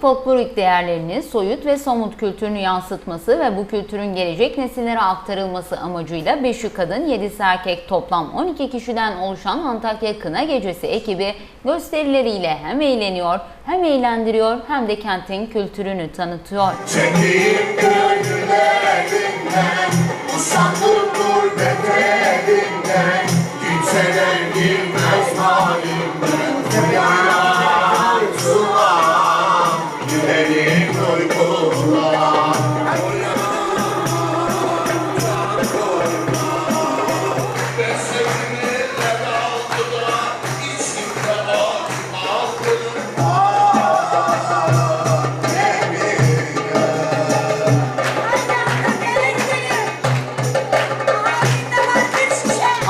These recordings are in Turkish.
folklorik değerlerini, soyut ve somut kültürünü yansıtması ve bu kültürün gelecek nesillere aktarılması amacıyla 5'ü kadın, 7'si erkek toplam 12 kişiden oluşan Antakya Kına Gecesi ekibi gösterileriyle hem eğleniyor, hem eğlendiriyor, hem de kentin kültürünü tanıtıyor. Çekeyim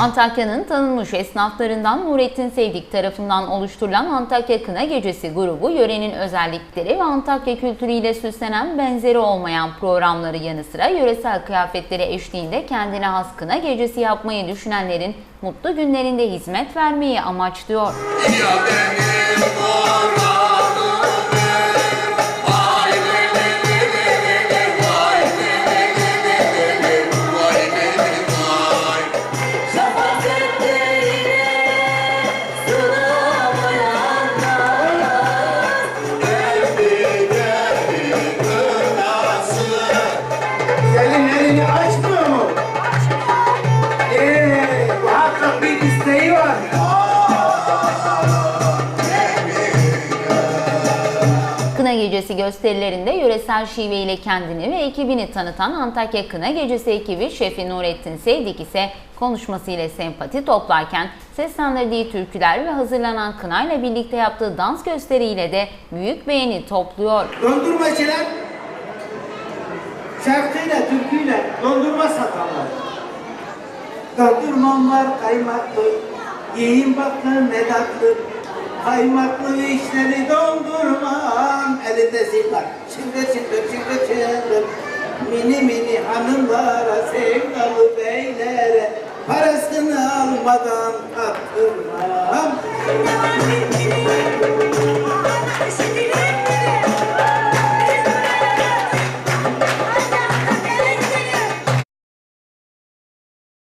Antakya'nın tanınmış esnaflarından Nurettin Sevdik tarafından oluşturulan Antakya Kına Gecesi grubu yörenin özellikleri ve Antakya kültürüyle süslenen benzeri olmayan programları yanı sıra yöresel kıyafetleri eşliğinde kendine has kına gecesi yapmayı düşünenlerin mutlu günlerinde hizmet vermeyi amaçlıyor. Ya Kına Gecesi gösterilerinde yöresel şiveyle kendini ve ekibini tanıtan Antakya Kına Gecesi ekibi şefi Nurettin Sevdik ise konuşmasıyla sempati toplarken seslendirdiği türküler ve hazırlanan kınayla birlikte yaptığı dans gösteriyle de büyük beğeni topluyor. Dondurmacılar şarkıyla, türküyle dondurma satarlar. Dondurmam var kaymaklı, yiyin bakın ne tatlı. Kaymaklı işleri dondurmam, elinde zil var. Çıngır çıngır çıngır çıngır. Mini mini hanımlara, sevdalı beylere parasını almadan attırmam.